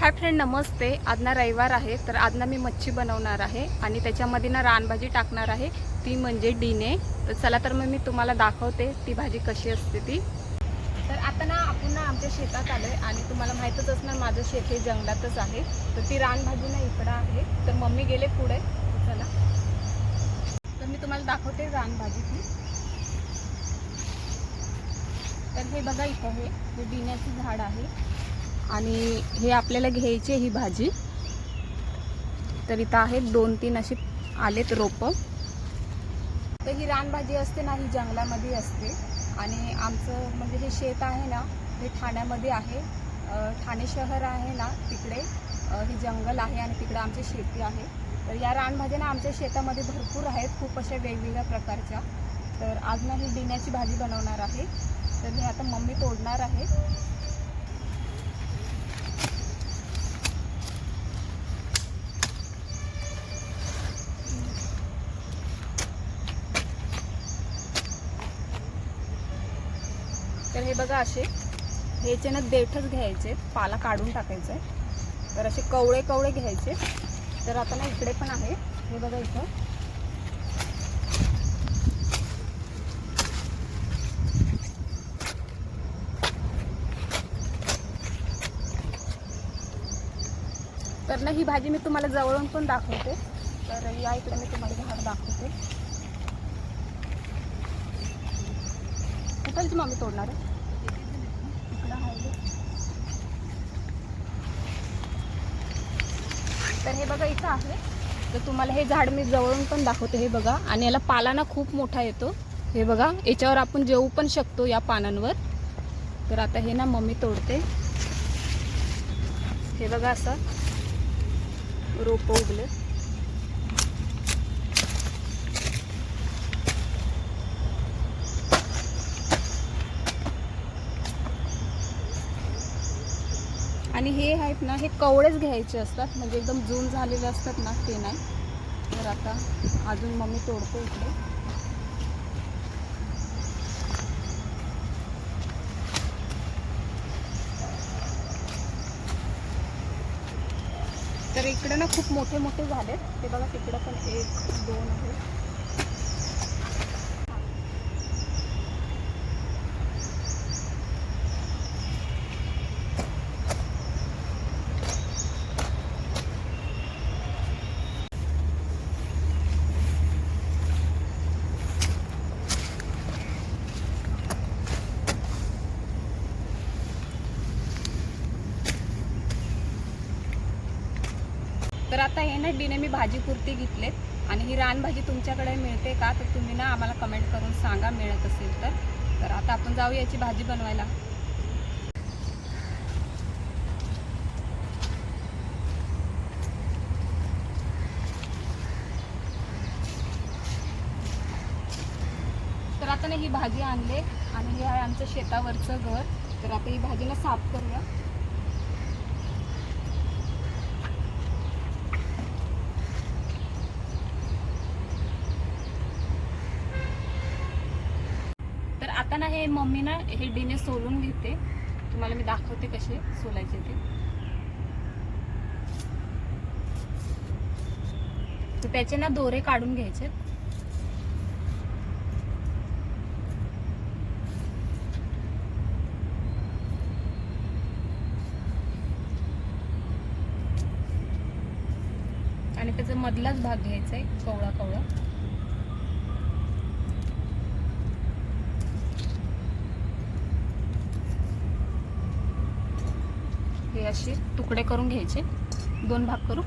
Hi friend नमस्ते. आज ना रविवार आहे तर आज ना मी मच्छी बनवणार आहे आणि त्याच्यामध्ये ना रानभाजी टाकणार आहे. ती म्हणजे डिने. तर चला तर मग मी तुम्हाला दाखवते ती भाजी कशी असते ती. तर आता ना आपण ना आमच्या शेतात आलो आहे आणि तुम्हाला माहीतच असणार माझं शेत हे जंगलातच आहे. तर ती रानभाजी ना इकडं आहे. तर मम्मी गेले पुढे. चला. तर मी तुम्हाला दाखवते रानभाजी ती. तर हे बघा इथं हे हे डिण्याचं झाड आहे. आणि हे आपल्याला घ्यायची आहे ही भाजी. तर इथं आहेत दोन तीन अशी आलेत रोपं. तर ही रानभाजी असते ना ही जंगलामध्ये असते. आणि आमचं म्हणजे हे शेत आहे ना हे ठाण्यामध्ये आहे. ठाणे शहर आहे ना तिकडे हे जंगल आहे आणि तिकडे आमची शेती आहे. तर या रानभाज्या ना आमच्या शेतामध्ये भरपूर आहेत खूप अशा वेगवेगळ्या प्रकारच्या. तर आज ना ही डिण्याची भाजी बनवणार आहे. तर मी आता मम्मी तोडणार आहे. तर हे बघा असे. ह्याचे ना देठच घ्यायचे. पाला काढून टाकायचे. तर असे कवळे कवळे घ्यायचे. तर आता ना इकडे पण आहे. हे बघा इथं. तर ना ही भाजी मी तुम्हाला जवळून पण दाखवते. तर या इकडे मी तुम्हाला झाड दाखवते. कुठलची मम्मी तोडणार आहे? तर हे बघा इथं आहे. तर तुम्हाला हे झाड मी जवळून पण दाखवते हे बघा. आणि याला पाला ना खूप मोठा येतो. हे बघा याच्यावर आपण जेवू पण शकतो या पानांवर. तर आता हे ना मम्मी तोडते. हे बघा असं. रोपं उगलं आणि हे आहेत ना हे कवळेच घ्यायचे असतात. म्हणजे एकदम जून झालेले असतात ना ते नाही. तर आता अजून मम्मी तोडते इकडे. तर इकडे ना खूप मोठे मोठे झाले ते बघा तिकडं पण एक दोन आहे तर आता हे ना डीने मी भाजीपुरती घेतलेत. आणि ही रानभाजी तुमच्याकडे मिळते का? तर तुम्ही ना आम्हाला कमेंट करून सांगा मिळत असेल तर. तर आता आपण जाऊ याची भाजी बनवायला. तर आता ना ही भाजी आणले. आणि हे आहे आमचं शेतावरचं घर. तर आता ही भाजीला साफ करूया. तर आता ना हे मम्मी ना हे डिने सोलून घेते. तुम्हाला मी दाखवते कसे सोलायचे ते. त्याचे ना दोरे काढून घ्यायचे. आणि त्याचा मधलाच भाग घ्यायचा आहे कवळा कवळा हे असे तुकडे करून घ्यायचे. दोन भाग करू.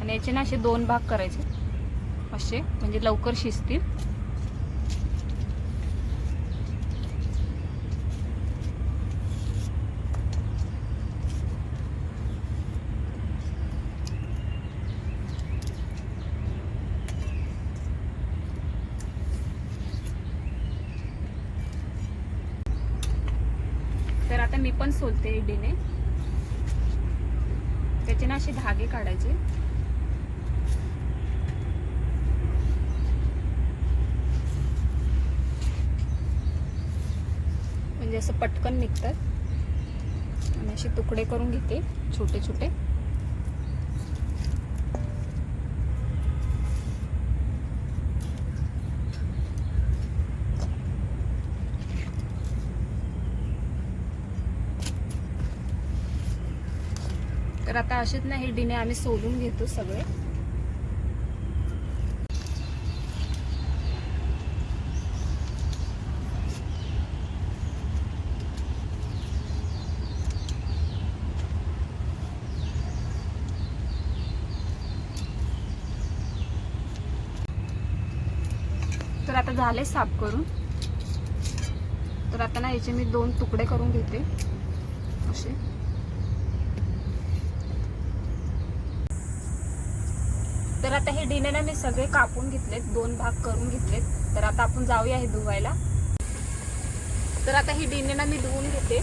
आणि याचे ना असे दोन भाग करायचे. असे म्हणजे लवकर शिजतील. तर आता मी पण सोलते इडीने. त्याचे ना असे धागे काढायचे. म्हणजे असं पटकन निघतात. आणि असे तुकडे करून घेते छोटे छोटे तर आता असेच ना हे डिने आम्ही सोलून घेतो सगळे. तर आता झाले साफ करून. तर आता ना याचे मी दोन तुकडे करून घेते. असे. तर आता हे डिने ना मी सगळे कापून घेतलेत दोन भाग करून घेतलेत. तर आता आपण जाऊया हे धुवायला. तर आता हे डिने ना मी धुवून घेते.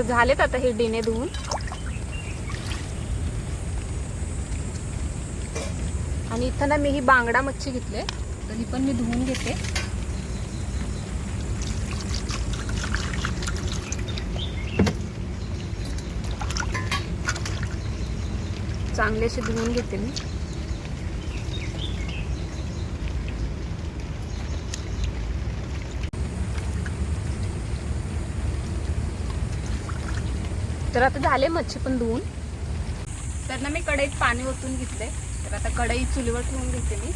तर झालेत आता हे डिने धुवून. आणि इथं ना मी ही बांगडा मच्छी घेतले. तर ही पण मी धुवून घेते. चांगले असे धुवून घेते मी. तर आता झाले मच्छी पण धुवून. तर ना मी कढईत पाणी ओतून घेतले तर आता कढई चुलीवर ठेवून घेते मी.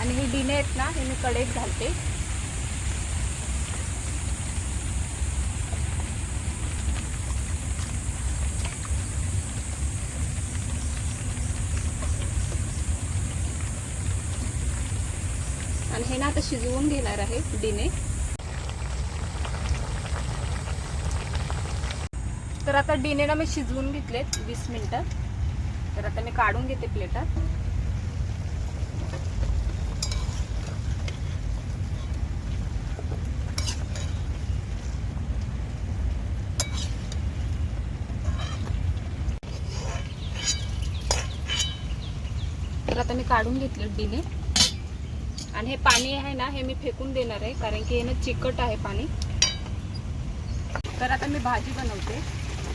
आणि हे डिने आहेत ना हे मी कढईत घालते. हे ना आता शिजवून घेणार आहे डिने. तर आता डिने ना मी शिजवून घेतलेत वीस मिनिटं. तर आता मी काढून घेते प्लेटात. तर आता मी काढून घेतले डिने. आणि हे पाणी आहे ना हे मी फेकून देणार आहे कारण की हे ना चिकट आहे पाणी. तर आता मी भाजी बनवते.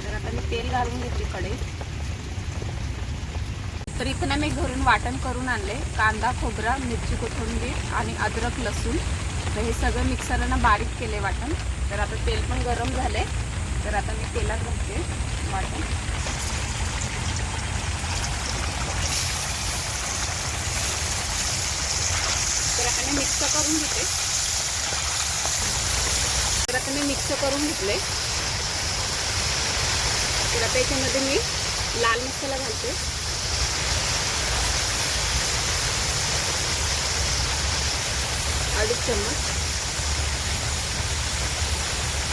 तर आता मी तेल घालून घेते कढईत तर इथं ना मी घरून वाटण करून आणले. कांदा खोबरा मिरची कोथिंबीर आणि अद्रक लसूण. तर हे सगळं मिक्सरनं बारीक केले वाटण. तर आता तेल पण गरम झाले तर आता मी तेलात घालते वाटण. मी मिक्स करून घेते. तर आता मी मिक्स करून घेतले. तर आता याच्यामध्ये मी लाल मसाला घालते. अडीच चम्मच.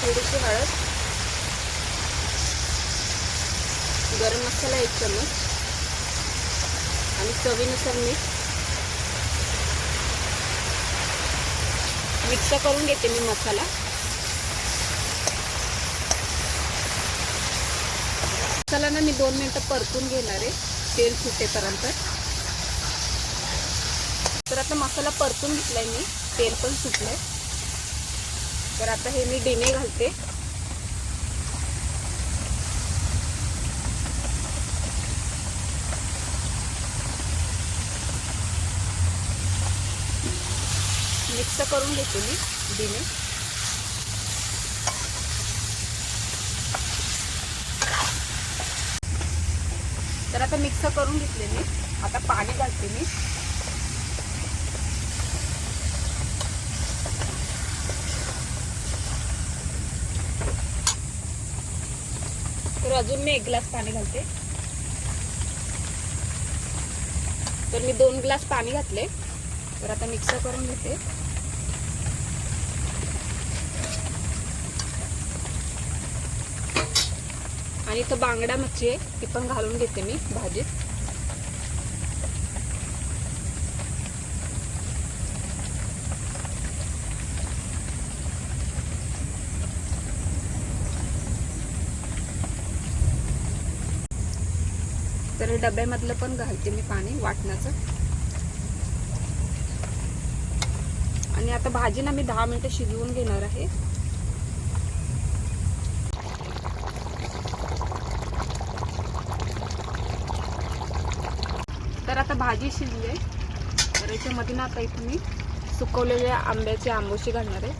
थोडीशी हळद. गरम मसाला एक चम्मच. आणि चवीनुसार मीठ. मिक्स करून घेते मी मसाला. मसाला ना मी दोन मिनटं परतून घेणार आहे तेल सुटेपर्यंत तर आता मसाला परतून घेतलाय मी तेल पण सुटलंय. तर आता हे मी डिने घालते. मिक्स करून घेते मी डिने तर आता मिक्स करून घेतले मी. आता पाणी घालते मी. तर अजून मी एक ग्लास पाणी घालते. तर मी दोन ग्लास पाणी घातले. तर आता मिक्स करून घेते. आणि इथं बांगडा मच्छी आहे ती पण घालून घेते मी भाजीत. तर डब्यामधलं पण घालते मी पाणी वाटण्याचं आणि आता भाजीना मी दहा मिनटं शिजवून घेणार आहे. आता भाजी शिजली आहे. तर याच्यामध्ये ना आता इथे मी सुकवलेल्या आंब्याची आंबोशी घालणार आहे.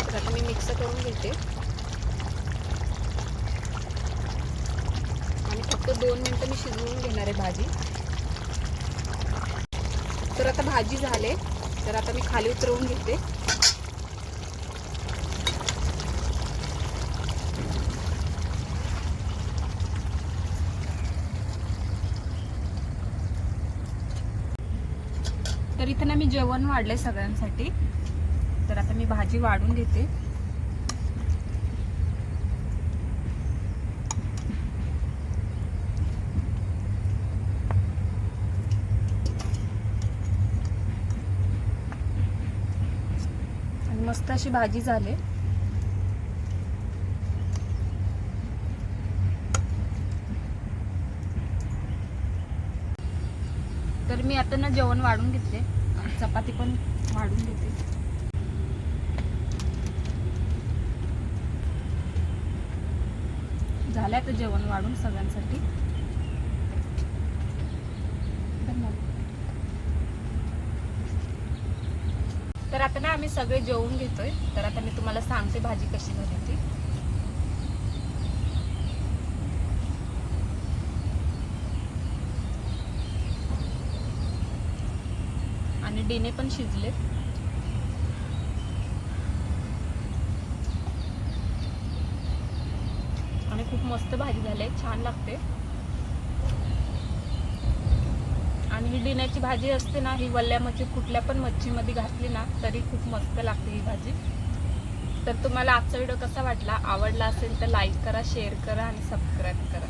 तर आता मी मिक्स करून घेते. आणि फक्त दोन मिनटं मी शिजवून घेणार आहे भाजी. तर आता भाजी झाले. तर आता मी खाली उतरवून घेते. तर इथे ना मी जेवण वाढले सगळ्यांसाठी. तर आता मी भाजी वाढून घेते आणि मस्त अशी भाजी झाली. तर मी आता ना जेवण वाढून घेतले चपाती पण वाढून घेते झालं आता जेवण वाढून सगळ्यांसाठी. तर आता ना आम्ही सगळे जेवून घेतोय. तर आता मी तुम्हाला सांगते भाजी कशी झाली ती आणि डिने पण शिजले आणि खूप मस्त भाजी झाली छान लागते. आणि ही डिण्याची भाजी असते ना ही वल्ल्या मच्छी कुठल्या पण मच्छीमध्ये घातली ना तरी खूप मस्त लागते ही भाजी. तर तुम्हाला आजचा व्हिडिओ कसा वाटला आवडला असेल तर लाईक करा शेअर करा आणि सबस्क्राईब करा.